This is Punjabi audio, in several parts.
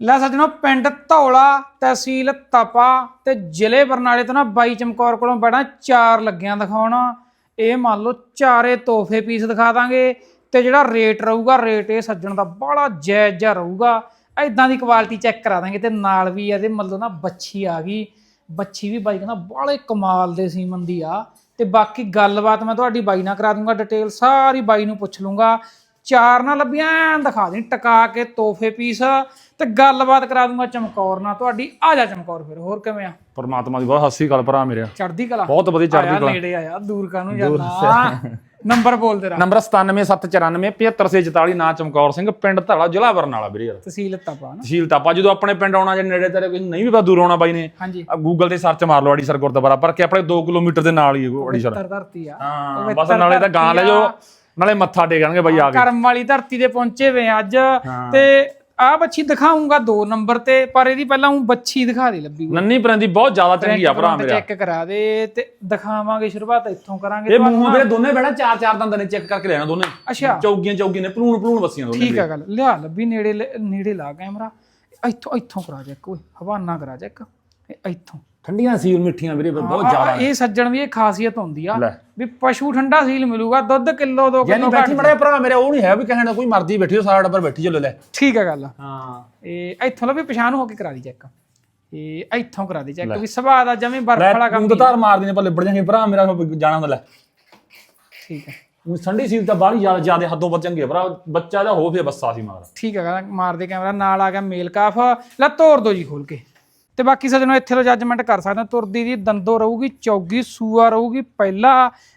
ਲੈ ਸੱਜਣੋ ਪਿੰਡ ਧੌਲਾ, ਤਹਿਸੀਲ ਤਪਾ ਤੇ ਜ਼ਿਲ੍ਹੇ ਬਰਨਾਲੇ ਤੋਂ ਨਾ ਬਾਈ ਚਮਕੌਰ ਕੋਲੋਂ ਬੜਾ ਚਾਰ ਲੱਗਿਆਂ ਦਿਖਾਉਣਾ। ਇਹ ਮੰਨ ਲਓ ਚਾਰੇ ਤੋਹਫੇ ਪੀਸ ਦਿਖਾ ਦਾਂਗੇ ਤੇ ਜਿਹੜਾ ਰੇਟ ਰਹੂਗਾ ਰੇਟ ਇਹ ਸੱਜਣ ਦਾ ਬੜਾ ਜਾਇਜ਼ ਜਿਹਾ ਰਹੂਗਾ। ਐਦਾਂ ਦੀ ਕੁਆਲਿਟੀ ਚੈੱਕ ਕਰਾ ਦਾਂਗੇ ਤੇ ਨਾਲ ਵੀ ਇਹਦੇ ਮਤਲਬ ਨਾ ਬੱਚੀ ਆ ਗਈ। ਬੱਚੀ ਵੀ ਬਾਈ ਕਹਿੰਦਾ ਬਾਲੇ ਕਮਾਲ ਦੇ ਸੀਮਨ ਦੀ ਆ। ਤੇ ਬਾਕੀ ਗੱਲਬਾਤ ਮੈਂ ਤੁਹਾਡੀ ਬਾਈ ਨਾਲ ਕਰਾ ਦੂੰਗਾ ਡਿਟੇਲ ਸਾਰੀ ਬਾਈ ਨੂੰ ਪੁੱਛ ਲੂੰਗਾ। ਚਾਰ ਨਾ ਲੱਭੀਆਂ ਐਨ ਦਿਖਾ ਦੇਣੀ ਟਕਾ ਕੇ ਤੋਹਫੇ ਪੀਸ ਤੇ ਗੱਲਬਾਤ ਕਰਾ ਦੂੰਗਾ ਚਮਕੌਰ ਨਾਲ। ਤੁਹਾਡੀ ਆ ਜਾ ਚਮਕੌਰ ਫਿਰ ਹੋਰ ਕਿਵੇਂ ਆ? ਪਰਮਾਤਮਾ ਦੀ ਬਹੁਤ ਹੱਸੀ ਗੱਲ ਭਰਾ ਮੇਰੇ। ਚੜਦੀ ਕਲਾ। ਬਹੁਤ ਵਧੀਆ ਆਇਆ ਕਲਾ। ਨੇੜੇ ਆਇਆ ਦੂਰ ਕਾਨੂੰ ਜਾਂਦਾ ਨੰਬਰ ਬੋਲ ਤੇਰਾ। ਨੰਬਰ 9779475744 ਨਾਂ ਚਮਕੌਰ ਸਿੰਘ ਪਿੰਡ ਧੜਾ ਜ਼ਿਲ੍ਹਾ ਬਰਨਾਲਾ ਵੀਰੇ ਯਾਰ। ਤਹਿਸੀਲ ਤਪਾ ਨਾ। ਤਹਿਸੀਲ ਤਾਪਾ ਜਦੋਂ ਆਪਣੇ ਪਿੰਡ ਆਉਣਾ ਜੇ ਨੇੜੇ ਤੇਰੇ ਕੋਈ ਨਹੀਂ ਵੀ ਬਾ ਦੂਰ ਆਉਣਾ ਬਾਈ ਨੇ ਹਾਂਜੀ। ਗੂਗਲ ਤੇ ਸਰਚ ਮਾਰ ਲਓ ਅੜੀਸਰ ਗੁਰਦੁਆਰਾ ਪਰ ਕਿ ਆਪਣੇ 2 ਕਿਲੋਮੀਟਰ ਦੇ ਨਾਲ ਹੀ ਅੜੀਸਰ। ਧਰਤੀ ਆ। ਹਾਂ ਬਸ ਨਾਲੇ ਤਾਂ ਗਾਂ ਲੈ ਜਾਓ। ਨਾਲੇ ਮੱਥਾ ਟੇਕਣਗੇ ਬਾਈ ਆ ਕੇ। ਕਰਮ ਵਾਲੀ ਧਰਤੀ ਤੇ ਪਹੁੰਚੇ ਵੇ ਅੱਜ। ਤੇ ਆ ਬੱਚੀ ਦਿਖਾਉਂਗਾ ਦੋ ਨੰਬਰ ਤੇ ਪਰ ਇਹਦੀ ਪਹਿਲਾਂ ਉਹ ਬੱਚੀ ਦਿਖਾ ਦੇ ਲੱਭੀ ਨੰਨੀ ਪਰੰਦੀ ਬਹੁਤ ਜ਼ਿਆਦਾ ਚੰਗੀ ਆ ਭਰਾ ਮੇਰਾ। ਚੈੱਕ ਕਰਾ ਦੇ ਤੇ ਦਿਖਾਵਾਂਗੇ ਸ਼ੁਰੂਆਤ ਇੱਥੋਂ ਕਰਾਂਗੇ ਇਹ ਮੂੰਹ ਮੇਰੇ ਦੋਨੇ ਬੈਠਾ ਚਾਰ ਚਾਰ ਦੰਦਾਂ ਨੇ ਚੈੱਕ ਕਰਕੇ ਲੈਣਾ ਦੋਨੇ। ਅੱਛਾ। ਚੌਗੀਆਂ ਚੌਗੀਆਂ ਨੇ ਪਲੂਣ ਪਲੂਣ ਵਸੀਆਂ ਦੋਨੇ ਠੀਕ ਆ ਗੱਲ ਲਿਆ ਲੱਭੀ ਨੇੜੇ ਨੇੜੇ ਲਾ ਕੈਮਰਾ। ਇੱਥੋਂ ਇੱਥੋਂ ਕਰਾ ਚੈੱਕ ਓਏ ਹਵਾਨਾ ਕਰਾ ਚੈੱਕ ਇੱਥੋਂ। ਠੰਡੀਆਂ ਸੀਲ ਮਿੱਠੀਆਂ ਵੀਰੇ ਬਹੁਤ ਆ- ਜ਼ਿਆਦਾ ਇਹ ਸੱਜਣ ਦੀ ਇਹ ਖਾਸੀਅਤ ਹੁੰਦੀ ਆ ਲੈ। ਵੀ ਪਸ਼ੂ ਠੰਡਾ ਸੀਲ ਮਿਲੂਗਾ ਦੁੱਧ ਕਿਲੋ ਦੋ ਯਾਨੀ ਕਿਲੋ ਬੈਠੀ ਮੜੇ ਭਰਾ ਮੇਰੇ ਉਹ ਨਹੀਂ ਹੈ ਵੀ ਕਹਿਣਾ ਕੋਈ ਮਰਜ਼ੀ ਬੈਠੀ ਹੋ ਸਾਰਾ ਡੱਬਰ ਬੈਠੀ ਚੱਲੋ ਲੈ। ਠੀਕ ਆ ਗੱਲ। ਹਾਂ। ਇਹ ਇੱਥੋਂ ਲੱਭੀ ਪਛਾਣ ਹੋ ਕੇ ਕਰਾ ਦੀ ਚੈੱਕ। ਇਹ ਇੱਥੋਂ ਕਰਾ ਦੀ ਚੈੱਕ ਵੀ ਸੁਭਾਅ ਦਾ ਜਮੇ ਬਰਫ ਵਾਲਾ ਕੰਮ ਤੂੰ ਤਾਂ ਧਾਰ ਮਾਰਦੀ ਨੇ ਪਰ ਲਿਬੜ ਜਾਂਗੇ ਭਰਾ ਮੇਰਾ ਜਾਣਾ ਹੁੰਦਾ ਲੈ। ਠੀਕ ਆ। ਉਹ ਠੰਡੀ ਸੀਲ ਤਾਂ ਬਾਹਲੀ ਜ਼ਿਆਦਾ ਜ਼ਿਆਦਾ ਹੱਦੋਂ ਵੱਧ ਚੰਗੀ ਆ ਭਰਾ। ਬੱਚਾ ਦਾ ਹੋ ਫੇ ਬੱਸਾ ਸੀ ਮਗਰ ਠੀਕ ਹੈਗਾ ਮਾਰਦੇ ਕੈਮਰਾ ਨਾਲ ਆ ਗਿਆ ਮੇਲ ਕਾਫ। ਲੈ ਤੋੜ ਦੋ ਜੀ ਖੋਲ ਕੇ। ਤੇ ਬਾਕੀ ਸਜਣੋ ਇੱਥੇ ਤੋਂ ਜੱਜਮੈਂਟ ਕਰ ਸਕਦੇ ਹੋ। ਤੁਰਦੀ ਦੀ ਦੰਦੋ ਰਹੂਗੀ ਚੌਗੀ ਸੂਆ ਰਹੂਗੀ ਪਹਿਲਾ।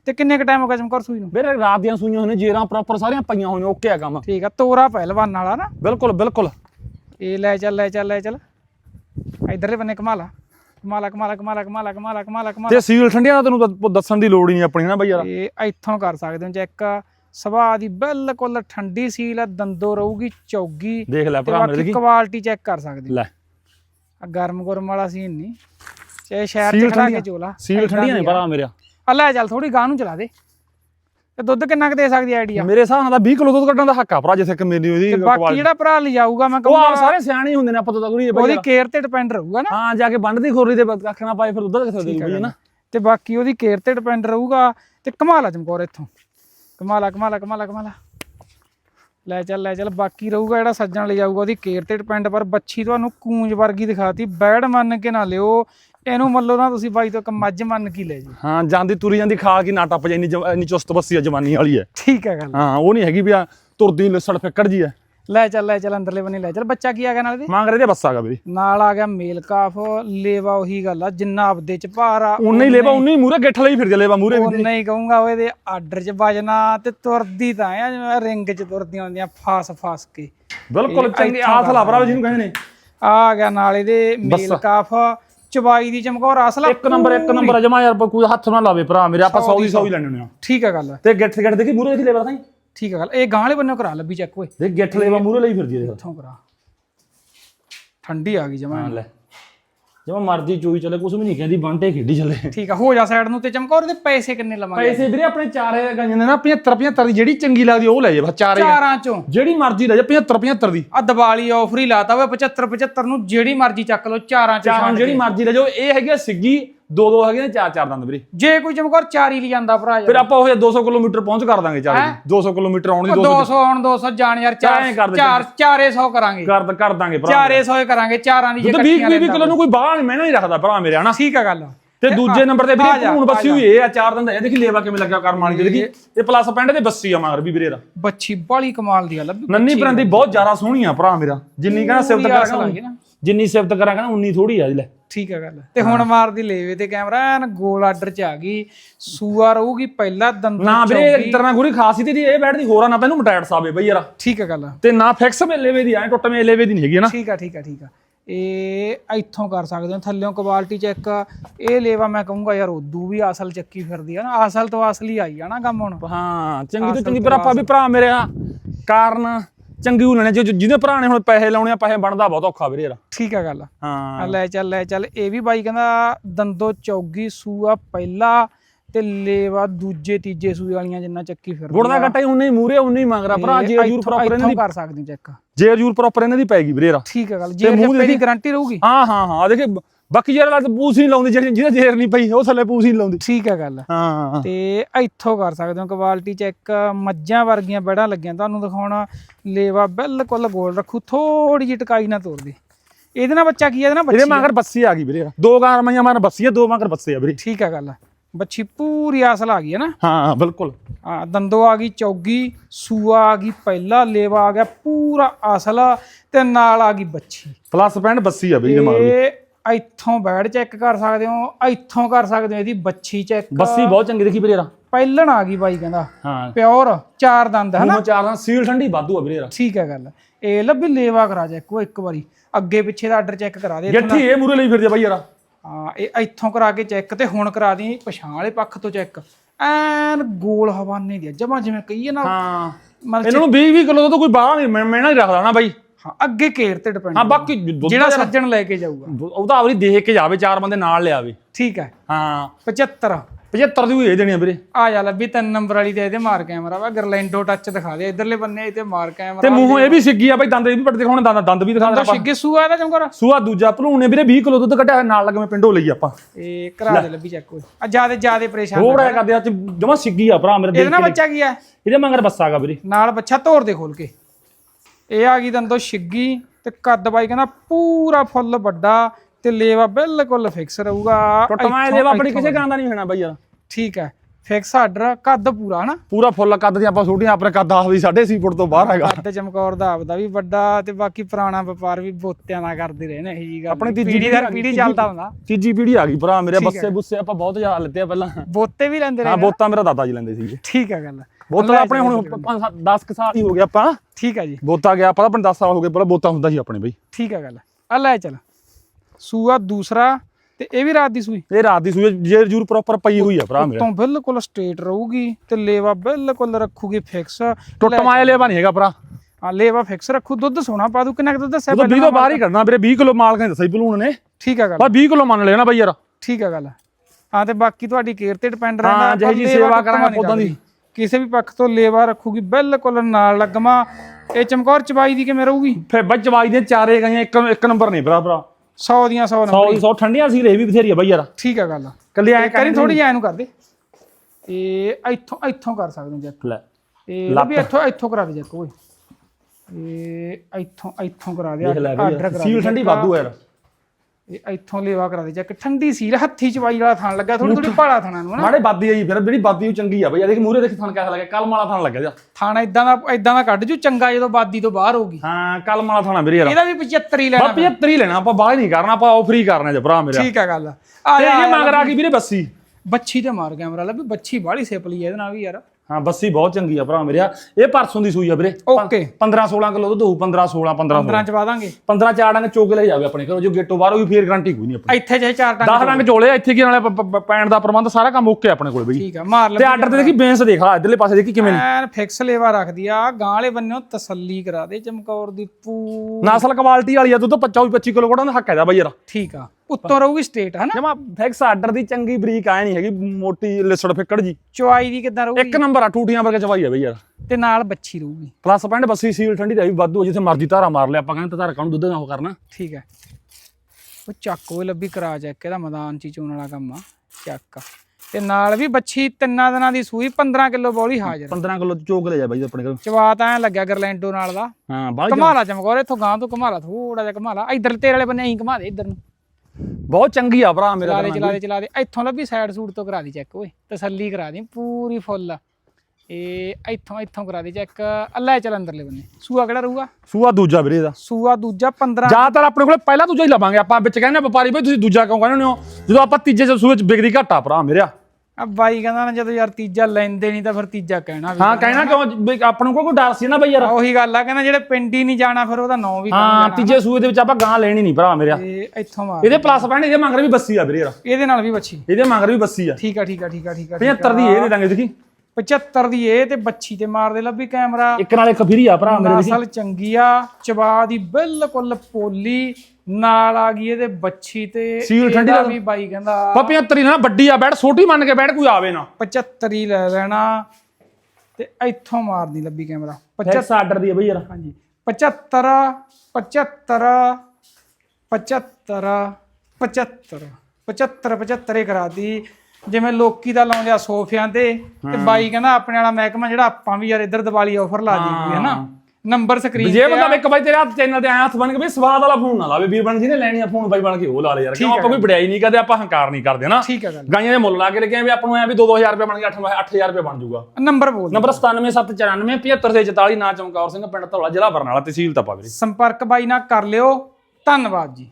ਤੇ ਕਿੰਨੇ ਕ ਟਾਈਮ ਹੋ ਗਿਆ ਸੂਈ ਨੂੰ? ਮੇਰੇ ਰਾਤ ਦੀਆਂ ਸੂਈਆਂ ਹੋਈਆਂ ਜੇਰਾਂ ਪ੍ਰੋਪਰ ਸਾਰੀਆਂ ਪਈਆਂ ਹੋਈਆਂ ਓਕੇ ਆ ਕੰਮ। ਠੀਕ ਆ ਤੋਰਾ ਪਹਿਲਵਾਨ ਵਾਲਾ ਨਾ। ਬਿਲਕੁਲ ਬਿਲਕੁਲ। ਇਹ ਲੈ ਚੱਲ ਲੈ ਚੱਲ ਲੈ ਚੱਲ। ਇਧਰਲੇ ਬੰਨੇ ਕਮਾਲਾ ਕਮਾਲਾ ਕਮਾਲਾ ਕਮਾਲਾ ਕਮਾਲਾ ਕਮਾਲਾ ਕਮਾਲਾ ਕਮਾਲਾ ਤੇ ਸੀਲ ਠੰਡੀਆਂ ਦਾ ਤੈਨੂੰ ਦੱਸਣ ਦੀ ਲੋੜ ਹੀ ਨਹੀਂ ਆਪਣੀ ਨਾ ਬਈ ਯਾਰ। ਇਹ ਇੱਥੋਂ ਕਰ ਸਕਦੇ ਹੋ ਚੈੱਕ ਸੁਭਾਅ ਦੀ ਬਿਲਕੁਲ ਠੰਡੀ ਸੀਲ ਆ ਦੰਦੋ ਰਹੂਗੀ ਚੌਗੀ। ਦੇਖ ਲੈ ਭਰਾ ਬਾਕੀ ਦੇਖੀ ਕੁਆਲਿਟੀ ਚੈੱਕ ਕਰ ਸਕਦੇ ਲੈ। ਆ ਗਰਮ ਗੁਰਮ ਵਾਲਾ ਸੀਨ ਨਹੀਂ ਚਾਹੇ ਸ਼ਹਿਰ ਚ ਖੜਾ ਕੇ। ਚੋਲਾ। ਸੀਲ ਠੰਡੀਆਂ ਨੇ ਭਰਾ ਮੇਰਾ ਆ ਲੈ ਚੱਲ ਥੋੜੀ ਗਾਂ ਨੂੰ ਚਲਾ ਦੇ। ਤੇ ਦੁੱਧ ਕਿੰਨਾ ਕੁ ਦੇ ਸਕਦੀ ਆਈਡੀਆ? ਮੇਰੇ ਹਿਸਾਬ ਨਾਲ ਤਾਂ 20 ਕਿਲੋ ਦੁੱਧ ਕੱਢਣ ਦਾ ਹੱਕ ਆ ਭਰਾ ਜਿੱਥੇ ਕਿ ਮੇਰੀ ਉਹਦੀ ਤੇ ਬਾਕੀ ਜਿਹੜਾ ਭਰਾ ਲਿਜਾਊਗਾ ਮੈਂ ਉਹ ਆਪ ਕਹੂੰਗਾ ਸਾਰੇ ਸਿਆਣੇ ਹੁੰਦੇ ਨੇ ਆਪਾਂ ਤਾਂ ਗੁਰੀ ਉਹਦੀ ਕੇਅਰ ਤੇ ਡਿਪੈਂਡ ਰਹੂਗਾ ਨਾ। ਹਾਂ ਜਾ ਕੇ ਬੰਡ ਦੀ ਖੋਰੀ ਤੇ ਕੱਖ ਨਾ ਪਾਏ ਫਿਰ ਦੁੱਧ ਕਿੱਥੇ ਦੇ ਬਈ ਨਾ ਤੇ ਬਾਕੀ ਉਹਦੀ ਕੇਅਰ ਤੇ ਡਿਪੈਂਡ ਰਹੂਗਾ। ਤੇ ਕਮਾਲਾ ਚਮਕੌਰ ਇੱਥੋਂ। ਕਮਾਲਾ ਕਮਾਲਾ ਕਮਾਲਾ ਕਮਾਲਾ ਲੈ ਚੱਲ ਲੈ ਚੱਲ ਬਾਕੀ ਰਹੂਗਾ ਜਿਹੜਾ ਸੱਜਣ ਲੈ ਜਾਊਗਾ ਉਹਦੀ ਕੇਅਰ ਤੇ ਡਿਪੈਂਡ ਪਰ ਬੱਚੀ ਤੁਹਾਨੂੰ ਕੂੰਜ ਵਰਗੀ ਦਿਖਾਤੀ ਬੈੜ ਮੰਨ ਕੇ ਨਾ ਲਿਓ ਇਹਨੂੰ ਮੰਨ ਨਾ ਤੁਸੀਂ ਬਾਈ ਤੋਂ ਇੱਕ ਮੱਝ ਮੰਨ ਕੇ ਲੈ ਜੀ ਹਾਂ ਜਾਂਦੀ ਤੁਰੀ ਜਾਂਦੀ ਖਾ ਕੇ ਨਾ ਟੱਪ ਜਾ ਇੰਨੀ ਜਵ- ਇੰਨੀ ਚੁਸਤ ਬੱਸੀ ਆ ਜਵਾਨੀ ਵਾਲੀ ਹੈ। ਠੀਕ ਹੈ ਗੱਲ। ਹਾਂ ਉਹ ਨਹੀਂ ਹੈਗੀ ਵੀ ਆ ਤੁਰਦੀ ਲਸੜ ਫਿੱਕੜ ਜੀ ਹੈ। ਲੈ ਚੱਲ ਲੈ ਚੱਲ ਅੰਦਰਲੇ ਬੰਨੇ ਲੈ ਚੱਲ। ਬੱਚਾ ਕੀ ਆ ਗਿਆ ਨਾਲ ਇਹਦੇ ਮੰਗ ਰਹੇ ਤੇ ਬੱਸਾ ਗਾ ਵੀਰੇ ਨਾਲ ਆ ਗਿਆ ਮੇਲ ਕਾਫ ਲੇਵਾ ਉਹੀ ਗੱਲ ਆ ਜਿੰਨਾ ਆਪਦੇ ਚ ਭਾਰ ਆ ਉਨੇ ਹੀ ਲੇਵਾ ਉਨੇ ਹੀ ਮੂਰੇ ਗਿੱਠ ਲਈ ਫਿਰ ਲੇਵਾ ਮੂਰੇ ਉਨਾ ਹੀ ਕਹੂੰਗਾ ਉਹ ਇਹਦੇ ਆਰਡਰ ਚ ਵਜਣਾ ਤੇ ਤੁਰਦੀ ਤਾਂ ਆ ਜਿਵੇਂ ਰਿੰਗ ਚ ਤੁਰਦੀਆਂ ਹੁੰਦੀਆਂ ਫਾਸ ਫਾਸ ਕੇ। ਬਿਲਕੁਲ ਚੰਗੀ ਆਸਲਾ ਭਰਾ ਜਿਹਨੂੰ ਕਹਿੰਦੇ ਨੇ। ਆ। ਗਿਆ ਨਾਲ ਇਹਦੇ ਮੇਲ ਕਾਫ ਚਬਾਈ ਦੀ ਚਮਕੌਰ ਅਸਲਾ ਇੱਕ ਨੰਬਰ ਇੱਕ ਨੰਬਰ ਜਮਾ ਯਾਰ ਕੋਈ ਹੱਥ ਨਾ ਲਾਵੇ ਭਰਾ ਮੇਰੇ ਆਪਾਂ 100 ਦੀ 100 ਹੀ ਲੈਣੇ ਨੇ ਠੀਕ ਹੈ ਗੱਲ। ਤੇ ਗਿੱਠ ਗਿੱਠ ਦੇਖੀ ਮੂਰੇ ਦੇਖੀ ਲੇਵਾ ਤਾਂ ਠੀਕ ਹੈ ਗੱਲ ਇਹ ਗਾਂ ਵਾਲੇ ਬੰਨੋਂ ਕਰਾ ਲੱਭੀ ਚੈੱਕ ਓਏ। ਦੇਖ ਗਿੱਠ ਲੇਵਾ ਮੂਰੇ ਲਈ ਫਿਰਦੀ ਦੇਖ। ਇੱਥੋਂ ਕਰਾ। ਠੰਡੀ ਆ ਗਈ ਜਮਾ। ਹਾਂ ਲੈ। ਜਮਾ ਮਰਜ਼ੀ ਚੋਈ ਚੱਲੇ ਕੁਝ ਵੀ ਨਹੀਂ ਕਹਿੰਦੀ ਬੰਟੇ ਖੇਡੀ ਚੱਲੇ। ਠੀਕ ਆ ਹੋ ਜਾ ਸਾਈਡ ਨੂੰ ਤੇ ਚਮਕੌਰ ਦੇ ਪੈਸੇ ਕਿੰਨੇ ਲਵਾਂਗੇ? ਪੈਸੇ ਵੀਰੇ ਆਪਣੇ ਚਾਰੇ ਗੰਜ ਨੇ ਨਾ 75 75 ਦੀ ਜਿਹੜੀ ਚੰਗੀ ਲੱਗਦੀ ਉਹ ਲੈ ਜਾ ਬਸ ਚਾਰੇ ਚਾਰਾਂ ਚੋਂ। ਜਿਹੜੀ ਮਰਜ਼ੀ ਲੈ ਜਾ 75 75 ਦੀ। ਆ ਦੀਵਾਲੀ ਆਫਰ ਹੀ ਲਾਤਾ ਵੇ 75 75 ਨੂੰ ਜਿਹੜੀ ਮਰਜ਼ੀ ਚੱਕ ਲਓ ਚਾਰਾਂ ਚ ਚਾਰਾਂ ਜਿਹੜੀ ਮਰਜ਼ੀ ਲੈ ਜਾਓ ਇਹ ਹੈਗੀ ਆ ਸਿੱਗੀ ਦੋ ਦੋ ਹੈਗੇ ਨੇ ਚਾਰ ਚਾਰ ਦੰਦ ਵੀਰੇ। ਜੇ ਕੋਈ ਚਮਕੌਰ ਚਾਰ ਹੀ ਲੈ ਜਾਂਦਾ ਭਰਾ ਫਿਰ ਯਾਰ ਆਪਾਂ ਉਹ 200 ਕਿਲੋਮੀਟਰ ਪਹੁੰਚ ਕਰ ਦਾਂਗੇ ਚਾਰ ਦੀ। 200 ਕਿਲੋਮੀਟਰ ਆਉਣ ਦੀ 200 200 ਹੁਣ 200 ਜਾਣ ਯਾਰ ਚਾਰ ਐਂ ਕਰ ਦੇ ਚਾਰ ਚਾਰੇ 100 ਕਰਾਂਗੇ। ਕਰ ਕਰ ਦਾਂਗੇ ਭਰਾ। ਚਾਰੇ 100 ਕਰਾਂਗੇ ਚਾਰਾਂ ਦੀ ਜੇ ਦੁੱਧ 20 ਇਕੱਠੀਆਂ 20 ਕਿਲੋ ਨੂੰ ਕੋਈ ਬਾਹਰ ਮਹਿਣਾ ਨਹੀਂ ਰੱਖਦਾ ਭਰਾ ਮੇਰੇ ਹਨਾ? ਠੀਕ ਆ ਗੱਲ। ਤੇ ਦੂਜੇ ਨੰਬਰ ਤੇ ਵੀਰੇ ਆ ਬੱਸੀ ਹੋਈ ਇਹ ਆ ਚਾਰ ਦੰਦ ਇਹ ਦੇਖੀ ਲੇਵਾ ਕਿਵੇਂ ਲੱਗਾ ਵਾਲੀ ਦੀ ਦੇਖੀ ਇਹ ਪਲੱਸ ਪੈਂਡ ਦੇ ਬੱਸੀ ਆ ਮਗਰ ਵੀ ਵੀਰੇ ਦਾ। ਬੱਚੀ ਬਾਲੀ ਕਮਾਲ ਦੀ ਆ ਲੱਭੀ ਨੰਨੀ ਪਰੰਦੀ ਬਹੁਤ ਜ਼ਿਆਦਾ ਸੋਹਣੀ ਆ ਭਰਾ ਮੇਰਾ। ਜਿੰਨੀ ਕਹਿੰਦਾ ਸਿਫਤ ਪੂਰੀ ਆਸ ਕਰਾਂਗਾ ਲੱਗੀ ਨਾ। ਜਿੰਨੀ ਸਿਫਤ ਕਰਾਂਗਾ ਨਾ ਉਨੀ ਥੋੜੀ ਆ ਜੀ ਲੈ। ਠੀਕ ਆ ਗੱਲ। ਤੇ ਹੁਣ ਮਾਰਦੀ ਲੇਵੇ ਤੇ ਕੈਮਰਾ ਐਨ ਗੋਲ ਆਰਡਰ ਚ ਆ ਗਈ। ਸੂਆ ਰਹੂਗੀ ਪਹਿਲਾ ਦੰਦ ਨਾ ਵੀਰੇ ਤਰ੍ਹਾਂ ਗੁਰੀ ਖਾਸੀ ਤੇ ਇਹ ਬੈਠਦੀ ਹੋਰਾਂ ਨਾ ਤੈਨੂੰ ਮਟੈਟ ਸਾਵੇ ਬਈ ਯਾਰ। ਠੀਕ ਆ ਗੱਲ। ਤੇ ਨਾ ਫਿਕਸ ਮੇਲੇਵੇ ਦੀ ਐ ਟੁੱਟਵੇਂ ਲੇਵੇ ਦੀ ਨਹੀਂ ਹੈਗੀ ਨਾ? ਠੀਕ ਆ ਠੀਕ ਆ ਠੀਕ ਆ। ਇਹ ਇੱਥੋਂ ਕਰ ਸਕਦੇ ਹੋ ਥੱਲਿਓਂ ਕੁਆਲਿਟੀ ਚੈੱਕ ਇਹ ਲੇਵਾ ਮੈਂ ਕਹੂੰਗਾ ਯਾਰ ਉਦੋਂ ਵੀ ਅਸਲ ਚੱਕੀ ਫਿਰਦੀ ਆ ਨਾ। ਅਸਲ ਤੋਂ ਅਸਲੀ ਆਈ ਆ ਨਾ ਕੰਮ ਹੁਣ। ਹਾਂ ਚੰਗੀ ਤੋਂ ਚੰਗੀ ਪਰ ਆਪਾਂ ਵੀ ਭਰਾ ਮੇਰੇ ਆ। ਕਾਰਨ ਚੰਗੀ ਹੋ ਲੈਣੇ ਜੋ- ਜਿਹਦੇ ਭਰਾ ਨੇ ਹੁਣ ਪੈਸੇ ਲਾਉਣੇ ਆ ਪੈਸੇ ਬਣਦਾ ਬਹੁਤ ਔਖਾ ਵੀਰੇ ਯਾਰ। ਠੀਕ ਆ ਗੱਲ। ਹਾਂ। ਲੈ ਚੱਲ ਲੈ ਚੱਲ ਇਹ ਵੀ ਬਾਈ ਕਹਿੰਦਾ ਦੰਦੋ ਚੌਗੀ ਸੂਆ ਪਹਿਲਾ ਤੇ ਲੇਵਾ ਦੂਜੇ ਤੀਜੇ ਸੂਏ ਵਾਲੀਆਂ ਜਿੰਨਾ ਚੱਕੀ ਫਿਰਦੀ ਗੁੜ ਦਾ ਹੀ ਉਨੇ ਹੀ ਮੂਰੇ ਉਨੇ ਹੀ ਮੰਗ ਰਿਹਾ ਭਰਾ ਜੇ ਜੂਰ ਪ੍ਰੋਪਰ ਇਹਨਾਂ ਦੀ ਕਰ ਸਕਦੇ ਚੈੱਕ ਜੇਰ ਜੂਰ ਪ੍ਰੋਪਰ ਇਹਨਾਂ ਦੀ ਪੈਗੀ ਵੀਰੇ ਠੀਕ ਹੈ ਗੱਲ ਜੇ ਮੂੰਹ ਦੀ ਗਾਰੰਟੀ ਰਹੂਗੀ। ਹਾਂ ਹਾਂ ਹਾਂ ਦੇਖੇ ਬਾਕੀ ਜਿਹੜਾ ਲੱਗ ਪੂਸ ਨਹੀਂ ਲਾਉਂਦੀ ਜਿਹੜੀ ਜਿਹਦਾ ਜੇਰ ਨਹੀਂ ਪਈ ਉਹ ਥੱਲੇ ਪੂਸ ਨਹੀਂ ਲਾਉਂਦੀ। ਠੀਕ ਹੈ ਗੱਲ। ਹਾਂ। ਤੇ ਇੱਥੋਂ ਕਰ ਸਕਦੇ ਹੋ ਕੁਆਲਿਟੀ ਚੈੱਕ ਮੱਝਾਂ ਵਰਗੀਆਂ ਬੜਾ ਲੱਗੀਆਂ ਤੁਹਾਨੂੰ ਦਿਖਾਉਣਾ ਲੇਵਾ ਬਿਲਕੁਲ ਗੋਲ ਰੱਖੂ ਥੋੜੀ ਜਿਹੀ ਟਕਾਈ ਨਾ ਤੋੜਦੀ ਇਹਦੇ ਨਾਲ ਬੱਚਾ ਕੀ ਹੈ ਇਹਦੇ ਨਾਲ ਇਹਦੇ ਮਗਰ ਬੱਸੀ ਆ ਗਈ ਵੀਰੇ। ਯਾਰ। ਦੋ ਗਾਂ ਮਈਆਂ ਮਗਰ ਬੱਸੀ ਆ ਦੋ ਮਗਰ ਬੱਸੇ ਆ ਵੀਰੇ। ਠੀਕ ਹੈ ਗੱਲ। ਬੱਚੀ ਪੂਰੀ ਅਸਲ ਆ ਗਈ ਹੈ ਨਾ? ਹਾਂ ਬਿਲਕੁਲ। ਆ ਦੰਦੋ ਆ ਗਈ ਚੌਗੀ ਸੂਆ ਆ ਗਈ ਪਹਿਲਾ ਲੇਵਾ ਆ ਗਿਆ ਪੂਰਾ ਅਸਲ ਤੇ ਨਾਲ ਆ ਗਈ ਬੱਚੀ। ਪਲੱਸ ਪੈਂਟ ਬੱਸੀ ਆ ਵੀਰੇ ਮਗਰ। ਇਹ ਇੱਥੋਂ ਬੈਡ ਚੈੱਕ ਕਰ ਸਕਦੇ ਹੋ ਇੱਥੋਂ ਕਰ ਸਕਦੇ ਹੋ ਇਹਦੀ ਬੱਚੀ ਚੈੱਕ। ਬੱਸੀ ਬਹੁਤ ਚੰਗੀ ਦੇਖੀ ਵੀਰੇ। ਪਹਿਲਣ ਆ ਗਈ ਬਾਈ ਕਹਿੰਦਾ। ਹਾਂ। ਪਿਓਰ ਚਾਰ ਦੰਦ ਹੈ ਨਾ ਚਾਰ ਨਾਲ ਸੀਲ ਠੰਡੀ ਵਾਧੂ ਆ ਵੀਰੇ। ਠੀਕ ਹੈ ਗੱਲ। ਇਹ ਲੱਭੀ ਲੇਵਾ ਕਰਾ ਜਾ ਇੱਕੋ ਇੱਕ ਵਾਰੀ। ਅੱਗੇ ਪਿੱਛੇ ਦਾ ਆਰਡਰ ਚੈੱਕ ਕਰਾ ਦੇ ਜੱਠੀ ਇਹ ਮੂਰੇ ਲਈ ਫਿਰਦੇ ਬਾਈ ਯਾਰ। ਹਾਂ ਇਹ ਇੱਥੋਂ ਕਰਾ ਕੇ ਚੈੱਕ ਤੇ ਹੁਣ ਕਰਾ ਦੀ ਪਛਾਣ ਵਾਲੇ ਪੱਖ ਤੋਂ ਚੈੱਕ। ਐਨ ਗੋਲ ਹਵਾਨੇ ਦੀ ਜਮਾ ਜਿਵੇਂ ਕਹੀਏ ਨਾ। ਹਾਂ। ਇਹਨਾਂ ਨੂੰ 20 20 ਕਿਲੋ ਤੋਂ ਕੋਈ ਬਾਹਰ ਨਹੀਂ ਮੈਂ ਮੈਂ ਨਹੀਂ ਰੱਖਦਾ ਨਾ ਬਾਈ। ਹਾਂ ਅੱਗੇ ਕੇਰ ਤੇ ਡਿਪੈਂਡ ਹਾਂ ਬਾਕੀ ਜਿਹੜਾ ਦਾ ਸੱਜਣ ਲੈ ਕੇ ਜਾਊਗਾ। ਉਹ ਤਾਂ ਆਪਣੀ ਦੇਖ ਕੇ ਜਾਵੇ ਚਾਰ ਬੰਦੇ ਨਾਲ ਲਿਆਵੇ। ਠੀਕ ਹੈ। ਹਾਂ। 75 75 ਦੀ ਇਹ ਦੇਣੀ ਆ ਵੀਰੇ। ਆ ਜਾ ਲੱਭੀ ਤਿੰਨ ਨੰਬਰ ਵਾਲੀ ਤੇ ਇਹਦੇ ਮਾਰ ਕੈਮਰਾ ਵਾ। ਗਰਲੈਂਡੋ ਟੱਚ ਦਿਖਾ ਦੇ। ਇਧਰਲੇ ਬੰਨੇ ਇਹ ਤੇ ਮਾਰ ਤੇ ਕੈਮਰਾ ਮੂੰਹੋਂ ਇਹ ਵੀ ਸਿੱਗੀ ਆ ਬਾਈ ਦੰਦ ਇਹ ਵੀ ਪੱਟ ਦਿਖਾਉਣੇ ਦੰਦ ਦੰਦ ਵੀ ਦਿਖਾ ਦੇ ਤਾਂ ਆਪਾਂ। ਛਿੱਗੇ ਸੂਆ ਇਹਦਾ ਚਮਕੌਰ ਸੂਆ ਦੂਜਾ ਭਲੂਣ ਨੇ ਵੀਰੇ 20 ਕਿਲੋ ਦੁੱਧ ਕੱਢਿਆ ਹੋਇਆ, ਨਾਲ ਲੱਗਵੇਂ ਪਿੰਡੋਂ ਲਈ ਆਪਾਂ। ਇਹ ਕਰਾ ਦੇ ਲੱਭੀ ਚੈੱਕ ਹੋਏ ਆ ਜਿਆਦੇ ਜਿਆਦੇ ਪਰੇਸ਼ਾਨ ਥੋੜਾ ਕਰਦੇ ਆ ਜਮਾ ਸਿੱਗੀ ਆ ਭਰਾ ਮੇਰੇ ਇਹਦੇ ਦੇਖ ਨਾਲ ਕੇ। ਬੱਚਾ ਕੀ ਹੈ ਇਹਦੇ ਮਗਰ ਬੱਸਾਗਾ ਵੀਰੇ। ਨਾਲ ਬੱਚਾ ਤੋੜ ਦੇ ਖੋਲ ਕੇ। ਇਹ ਆ ਗਈ ਦੰਦੋ ਛਿੱਗੀ ਤੇ ਕੱਦ ਬਾਈ ਕਹਿੰਦਾ ਪੂਰਾ ਫੁੱਲ ਵੱਡਾ ਤੇ ਲੇਵਾ ਬਿਲਕੁਲ ਫਿਕਸ ਰਹੂਗਾ। ਟੁੱਟਵਾ ਇਹ ਦੇਵਾ ਆਪਣੀ ਕਿਸੇ ਗਾਂ ਦਾ ਨਹੀਂ ਹੋਣਾ ਬਾਈ ਯਾਰ। ਠੀਕ ਹੈ ਫਿਕਸ ਆਰਡਰ ਕੱਦ ਪੂਰਾ ਹਨਾ? ਪੂਰਾ ਫੁੱਲ ਕੱਦ ਦੀ ਆਪਾਂ ਛੋਟੀਆਂ ਆਪਣੇ ਕੱਦ ਆਖਦੀ 6.5 ਫੁੱਟ ਤੋਂ ਬਾਹਰ ਹੈਗਾ। ਕੱਦ ਚਮਕੌਰ ਦਾ ਆਪਦਾ ਵੀ ਵੱਡਾ ਤੇ ਬਾਕੀ ਪੁਰਾਣਾ ਵਪਾਰ ਵੀ ਬੋਤਿਆਂ ਨਾਲ ਕਰਦੇ ਰਹੇ ਨੇ ਇਹੀ ਜੀ ਗੱਲ। ਆਪਣੀ। ਤੀਜੀ ਦਰ ਪੀੜੀ ਚੱਲਦਾ ਹੁੰਦਾ। ਤੀਜੀ ਪੀੜੀ ਆ ਗਈ ਭਰਾ ਮੇਰੇ ਹੈ। ਬੱਸੇ ਬੁੱਸੇ ਆਪਾਂ ਬਹੁਤ ਜ਼ਿਆਦਾ ਲੈਤੇ ਆ ਪਹਿਲਾਂ। ਬੋਤੇ ਵੀ ਲੈਂਦੇ ਹਾਂ ਰਹੇ ਬੋਤਾਂ ਮੇਰਾ ਦਾਦਾ ਜੀ ਲੈਂਦੇ ਸੀਗੇ। ਠੀਕ ਹੈ ਗੱਲ। ਬੋਤਾਂ ਤਾਂ ਆਪਣੇ ਹੁਣ 10 ਕੁ ਸਾਲ ਹੀ ਹੋ ਗਏ ਆਪਾਂ? ਠੀਕ ਹੈ ਜੀ। ਬੋਤਾ ਗਿਆ ਪਤਾ ਆਪਣੇ 10 ਸਾਲ ਹੋ ਗਏ ਪਹਿਲਾਂ ਬੋਤਾ ਹੁੰਦਾ ਸੀ ਆਪਣੇ ਬਈ। ਠੀਕ ਹੈ ਗੱਲ। ਆ ਲੈ ਚੱਲ। ਸੂਆ ਦੂਸਰਾ ਤੇ ਇਹ ਵੀ ਰਾਤ ਦੀ ਸੂਈ। ਇਹ ਰਾਤ ਦੀ ਸੂਈ ਜੇਰ ਜੂਰ ਪ੍ਰੋਪਰ ਪਈ ਹੋਈ ਆ ਭਰਾ ਮੇਰਾ। ਤੋਂ ਬਿਲਕੁਲ ਸਟੇਟ ਰਹੂਗੀ ਤੇ ਲੇਵਾ ਬਿਲਕੁਲ ਰੱਖੂਗੀ ਫਿਕਸ ਟੁੱਟ ਮਾਏ ਲੇਵਾ ਨਹੀਂ ਹੈਗਾ ਭਰਾ। ਆ ਲੇਵਾ ਫਿਕਸ ਰੱਖੂ ਦੁੱਧ ਸੋਨਾ ਪਾ ਦੂ ਕਿੰਨਾ ਕੁ ਦੁੱਧ ਦੱਸਿਆ ਉਹ 20 ਤੋਂ ਬਾਹਰ ਹੀ ਕਰਨਾ ਵੀਰੇ 20 ਕਿਲੋ ਮਾਲਕ ਨੇ ਦੱਸਿਆ ਸੀ ਭਲੂਣ ਨੇ। ਠੀਕ ਹੈ ਗੱਲ। ਬਸ 20 ਕਿਲੋ ਮੰਨ ਨਾ ਬਾਈ ਯਾਰ। ਠੀਕ ਹੈ ਗੱਲ। ਹਾਂ ਤੇ ਬਾਕੀ ਤੁਹਾਡੀ ਕੇਅਰ ਤੇ ਡਿਪੈਂਡ ਹਾਂ, ਰਹਿੰਦਾ ਜਿਹੀ ਪਰ ਜੀ ਲੇਵਾ ਸੇਵਾ ਕਰਾਂਗੇ ਉਦਾਂ ਦੀ। ਕਿਸੇ ਵੀ ਪੱਖ ਤੋਂ ਲੇਵਾ ਰੱਖੂਗੀ ਬਿਲਕੁਲ ਨਾਲ ਲੱਗਮਾ। ਇਹ ਚਮਕੌਰ ਚਬਾਈ ਦੀ ਕਿਵੇਂ ਰਹੂਗੀ? ਫੇ ਬੱਚ ਵਾਈ ਦੇ ਚਾਰੇ ਗਈਆਂ ਇੱਕ ਇੱਕ ਨੰਬਰ ਨਹੀਂ ਭਰਾ ਭਰਾ। 100 ਦੀਆਂ 100 100 ਨੰਬਰ ਦੀ 100 ਠੰਡੀਆਂ ਸੀ ਰੇ ਵੀ ਬਥੇਰੀ ਆ ਬਾਈ ਯਾਰ। ਠੀਕ ਹੈ ਗੱਲ। ਕੱਲੀ ਐ ਕਰੀ ਥੋੜੀ ਜਿਹੀ ਐਨੂੰ ਕਰ ਦੇ। ਇਹ ਇੱਥੋਂ ਇੱਥੋਂ ਕਰ ਸਕਦੇ ਜੈਕ। ਲੈ ਇਹ ਵੀ ਇੱਥੋਂ ਇੱਥੋਂ ਕਰਾ ਦੇ ਜੈਕ ਓਏ। ਇਹ ਇੱਥੋਂ ਇੱਥੋਂ ਕਰਾ ਦੇ। ਆਰਡਰ ਕਰਾ ਸੀਲ ਠੰਡੀ ਵਾਧੂ ਆ ਯਾਰ। ਇਹ ਇੱਥੋਂ ਲੇਵਾ ਕਰਾ ਦੇ ਜੈਕ ਠੰਡੀ ਸੀਲ ਹੱਥੀ ਚਵਾਈ ਵਾਲਾ ਥਾਣ ਲੱਗਾ ਥੋੜੀ ਥੋੜੀ ਭਾਲਾ ਥਾਣਾ ਨੂੰ ਹਨਾ? ਮਾੜੇ ਬਾਦੀ ਆ ਜੀ ਫਿਰ ਜਿਹੜੀ ਬਾਦੀ ਉਹ ਚੰਗੀ ਆ ਬਈ। ਦੇਖ ਮੂਰੇ ਦੇਖ ਥਣ ਕਿਹਦਾ ਲੱਗਿਆ ਕਲਮ ਵਾਲਾ ਥਣ ਲੱਗਿਆ ਜਾ ਥਾਣਾ ਇਦਾਂ ਦਾ ਇਦਾਂ ਦਾ ਕੱਢ ਜੂ ਚੰਗਾ ਜਦੋਂ ਬਾਦੀ ਤੋਂ ਬਾਹਰ ਹੋਊਗੀ। ਹਾਂ ਕਲਮ ਵਾਲਾ ਥਾਣਾ ਵੀਰੇ ਯਾਰ। ਇਹਦਾ ਵੀ 75 ਹੀ ਲੈਣਾ ਬਸ 75 ਹੀ ਲੈਣਾ ਆਪਾਂ ਬਾਹਰ ਨਹੀਂ ਕਰਨਾ ਆਪਾਂ ਆਫਰ ਹੀ ਕਰਨਾ ਜੇ ਭਰਾ ਮੇਰਾ। ਠੀਕ ਹੈ ਗੱਲ। ਆ ਤੇ ਜਾ ਇਹ ਮਗਰ ਆ ਗਈ ਵੀਰੇ ਬੱਸੀ। ਬੱਚੀ ਤੇ ਮਾਰ ਕੈਮਰਾ ਲੱਭੀ ਬੱਚੀ ਬਾਹਲੀ ਸਿਪਲੀ ਇਹਦੇ ਨਾਲ ਵੀ ਯਾਰ। ਹਾਂ ਬੱਸੀ ਬਹੁਤ ਚੰਗੀ ਆ ਭਰਾ ਮੇਰਿਆ। ਇਹ ਪਰਸੋਂ ਦੀ ਸੂਈ ਆ ਵੀਰੇ। ਓਕੇ। 15 16 ਕਿਲੋ ਦੁੱਧ ਹੋਊ 15 16 15 15 ਚ ਪਾ ਦਾਂਗੇ। 15 ਚਾਰ ਡੰਗ ਚੋਕ ਲੈ ਜਾਵੇ ਆਪਣੇ ਘਰੋਂ ਜੋ ਗੇਟੋਂ ਬਾਹਰ ਹੋਈ ਫੇਰ ਗਾਰੰਟੀ ਕੋਈ ਨਹੀਂ ਆਪਣੀ। ਇੱਥੇ ਜੇ ਚਾਰ ਟੰਗ 10 ਡੰਗ ਚੋਲੇ ਇੱਥੇ ਕੀ ਨਾਲੇ ਪੈਣ ਦਾ ਪ੍ਰਬੰਧ ਸਾਰਾ ਕੰਮ ਓਕੇ ਆਪਣੇ ਕੋਲ ਬਈ। ਠੀਕ ਆ ਮਾਰ ਤੇ ਲੱਭੀ ਆਰਡਰ ਤੇ ਦੇਖੀ ਬੇਸ ਦੇਖ ਲਾ ਇਧਰਲੇ ਪਾਸੇ ਦੇਖੀ ਕਿਵੇਂ ਐਨ ਫਿਕਸ ਲੇਵਾ ਰੱਖਦੀ ਆ ਗਾਂ ਵਾਲੇ ਬੰਨਿਓ ਤਸੱਲੀ ਕਰਾ ਦੇ ਚਮਕੌਰ ਦੀ ਪੂ ਨਸਲ ਕੁਆਲਿਟੀ ਵਾਲੀ ਆ ਦੁੱਧ 25 25 ਕਿਲੋ ਕੋੜਾ ਦਾ ਹੱਕ ਹੈ ਦਾ ਬਾਈ ਯਾਰ ਠੀਕ ਆ। ਉੱਤੋਂ ਰਹੂਗੀ ਸਟੇਟ ਹਨਾ? ਜਮਾ ਫਿਕਸ ਆਰਡਰ ਦੀ ਚੰਗੀ ਬਰੀਕ ਆਏ ਨਹੀਂ ਹੈਗੀ ਮੋਟੀ ਲਿਸੜ ਫਿੱਕੜ ਜੀ। ਚਵਾਈ ਦੀ ਕਿੱਦਾਂ ਰਹੂਗੀ? ਇੱਕ ਨੰਬਰ ਆ ਟੂਟੀਆਂ ਵਰਗੇ ਚਵਾਈ ਆ ਬਈ ਯਾਰ। ਤੇ ਨਾਲ ਬੱਚੀ ਰਹੂਗੀ। ਪਲੱਸ ਪੈਂਟ ਬੱਸੀ ਸੀਲ ਠੰਡੀ ਦਾ ਵੀ ਵਾਧੂ ਜਿੱਥੇ ਮਰਜ਼ੀ ਧਾਰਾ ਮਾਰ ਲਿਆ ਆਪਾਂ ਕਹਿੰਦੇ ਧਾਰਾ ਕਾਹਨੂੰ ਦੁੱਧ ਨਾ ਉਹ ਕਰਨਾ। ਠੀਕ ਹੈ। ਉਹ ਚੱਕ ਉਹ ਲੱਭੀ ਕਰਾ ਚੈੱਕ ਇਹਦਾ ਮੈਦਾਨ ਚ ਚੋਣ ਵਾਲਾ ਕੰਮ ਆ। ਚੱਕ। ਤੇ ਨਾਲ ਵੀ ਬੱਚੀ ਤਿੰਨਾਂ ਦਿਨਾਂ ਦੀ ਸੂਈ 15 ਕਿਲੋ ਬੋਲੀ ਹਾਜ਼ਰ 15 ਕਿਲੋ ਚੋਕ ਲੈ ਜਾ ਬਾਈ ਆਪਣੇ ਕੋਲ। ਚਵਾ ਤਾਂ ਐ ਲੱਗਿਆ ਗਰਲੈਂਡੋ ਨਾਲ ਦਾ। ਹਾਂ ਬਾਈ ਘਮਾਲਾ ਚਮਕੌਰ ਇੱਥੋਂ ਗਾਂ ਤੋਂ ਘਮਾਲਾ ਥੋੜਾ ਜਿਹਾ ਘਮਾਲਾ। ਇੱਧਰ ਤੇਰੇ ਵਾਲੇ ਬੰਨੇ ਐਂ ਘਮਾ ਦੇ ਇੱਧਰ ਨੂੰ। ਬਹੁਤ ਚੰਗੀ ਆ ਭਰਾ ਮੇਰਾ ਚਲਾ ਦੇ ਚਲਾ ਦੇ ਚਲਾ ਦੇ। ਇੱਥੋਂ ਲੱਭੀ ਸਾਈਡ ਸੂਟ ਤੋਂ ਕਰਾ ਦੀ ਚੈੱਕ ਓਏ। ਤਸੱਲੀ ਕਰਾ ਦੀ ਪੂਰੀ ਫੁੱਲ ਇਹ ਇੱਥੋਂ ਇੱਥੋਂ ਕਰਾ ਦੀ ਚੈੱਕ ਅੱਲਾ ਚੱਲ ਅੰਦਰਲੇ ਬੰਨੇ। ਸੂਆ ਕਿਹੜਾ ਰਹੂਗਾ? ਸੂਆ ਦੂਜਾ ਵੀਰੇ ਦਾ ਸੂਆ ਦੂਜਾ 15 ਜ਼ਿਆਦਾਤਰ ਆਪਣੇ ਕੋਲੇ ਪਹਿਲਾ ਦੂਜਾ ਹੀ ਲਵਾਂਗੇ ਆਪਾਂ ਵਿੱਚ ਕਹਿੰਦੇ ਆ ਵਪਾਰੀ ਬਈ ਤੁਸੀਂ ਦੂਜਾ ਕਿਉਂ ਕਹਿੰਦੇ ਹੋ ਜਦੋਂ ਆਪਾਂ ਤੀਜੇ ਚ ਸੂਏ ਚ ਵਿਕਰੀ ਘਟਾ ਭਰਾ ਮੇਰਿਆ। ਆ ਬਾਈ ਕਹਿੰਦਾ ਨਾ ਜਦੋਂ ਯਾਰ ਤੀਜਾ ਲੈਂਦੇ ਨਹੀਂ ਤਾਂ ਫਿਰ ਤੀਜਾ ਕਹਿਣਾ ਵੀ ਹਾਂ ਕਹਿਣਾ ਕਿਉਂ? ਵੀ ਆਪਾਂ ਨੂੰ ਕੋਈ ਡਰ ਸੀ ਨਾ ਬਈ ਯਾਰ? ਉਹੀ ਗੱਲ ਆ ਕਹਿੰਦਾ ਜਿਹੜੇ ਪਿੰਡ ਹੀ ਨਹੀਂ ਜਾਣਾ ਫਿਰ ਉਹਦਾ ਨਾਂ ਵੀ ਹਾਂ ਤੀਜੇ ਸੂਏ ਦੇ ਵਿੱਚ ਆਪਾਂ ਗਾਂ ਲੈਣੀ ਨਹੀਂ ਭਰਾ ਮੇਰਿਆ। ਤੇ ਇੱਥੋਂ ਮਾਰ ਇਹਦੇ ਪਲੱਸ ਪੈਣ ਇਹਦੇ ਮਗਰ ਵੀ ਬੱਸੀ ਆ ਵੀਰੇ ਯਾਰ। ਇਹਦੇ ਨਾਲ ਵੀ ਬੱਚੀ ਇਹਦੇ ਮਗਰ ਵੀ ਬੱਸੀ ਆ। ਠੀਕ ਆ ਠੀਕ ਆ ਠੀਕ ਆ ਠੀਕ ਆ 75 ਦੀ ਇਹ ਦੇ ਦਾਂਗੇ ਦੇਖੀ। 75 ਦੀ ਇਹ ਤੇ ਬੱਚੀ ਤੇ ਮਾਰਦੇ ਲੱਭੀ ਕੈਮਰਾ। ਇੱਕ ਨਾਲ ਇੱਕ ਫਿਰੀ ਆ ਭਰਾ ਮੇਰੇ ਨਸਲ ਚੰਗੀ ਆ ਚਬਾ ਦੀ ਬਿਲਕੁਲ ਪੋਲੀ। ਨਾਲ ਆ ਗਈ ਇਹਦੇ ਬੱਚੀ ਤੇ ਸੀਲ ਠੰਡੀ ਦਾ- ਵੀ ਬਾਈ ਕਹਿੰਦਾ ਪਾ 75 ਨਾ ਵੱਡੀ ਆ ਬੈਠ ਛੋਟੀ ਮੰਨ ਕੇ ਬੈਠ ਕੋਈ ਆਵੇ ਨਾ। 75 ਹੀ ਲੈ ਲੈਣਾ ਤੇ ਇੱਥੋਂ ਮਾਰਦੀ ਲੱਭੀ ਕੈਮਰਾ। 75 ਫਿਕਸ ਆਰਡਰ ਦੀ ਆ ਬਈ ਯਾਰ। ਹਾਂਜੀ। 75 75 75 75 75 75 ਹੀ ਕਰਾਤੀ। ਜਿਵੇਂ ਲੋਕੀ ਦਾ ਲਾਉਂਦੇ ਆ ਸੋਫਿਆਂ ਤੇ ਤੇ ਬਾਈ ਕਹਿੰਦਾ ਆਪਣੇ ਵਾਲਾ ਮਹਿਕਮਾ ਜਿਹੜਾ ਆਪਾਂ ਵੀ ਯਾਰ ਇੱਧਰ ਦੀਵਾਲੀ ਆਫਰ ਲਾ ਦੀ ਹੈ ਨਾ? ਨੰਬਰ ਸਕਰੀਨ ਜੇ ਬੰਦਾ ਇੱਕ ਬਾਈ ਤੇਰੇ ਹੱਥ ਚੈਨਲ ਤੇ ਆਇਆ ਹੱਥ ਬਣ ਕੇ ਬਈ ਸਵਾਦ ਵਾਲਾ ਫੋਨ ਨਾ ਲਾਵੇ ਵੀਰ ਬਣ ਜੀ ਨੇ ਲੈਣੀ ਆ ਫੋਨ ਬਾਈ ਬਣ ਕੇ ਉਹ ਲਾ ਲੈ ਯਾਰ ਕਿਉਂ ਆਪਾਂ ਕੋਈ ਵਡਿਆਈ ਨਹੀਂ ਕਰਦੇ ਆਪਾਂ ਹੰਕਾਰ ਨਹੀਂ ਕਰਦੇ ਨਾ ਠੀਕ ਹੈ ਗੱਲ। ਗਾਈਆਂ ਦੇ ਮੁੱਲ ਲਾ ਕੇ ਲੱਗੇ ਵੀ ਆਪਾਂ ਨੂੰ ਐ ਵੀ 2-2000 ਰੁਪਏ ਬਣ ਗਿਆ 8000 ਰੁਪਏ ਬਣ ਜਾਊਗਾ। ਨੰਬਰ ਬੋਲ ਨੰਬਰ 97794 75644 ਨਾ ਚਮਕੌਰ ਸਿੰਘ ਪਿੰਡ ਧੌਲਾ ਜ਼ਿਲ੍ਹਾ ਬਰਨਾਲਾ ਤਹਿਸੀਲ ਤਪਾ ਵੀਰੇ ਸੰਪਰਕ ਬਾਈ ਨਾਲ ਕਰ ਲਿਓ। ਧੰਨਵਾਦ ਜੀ।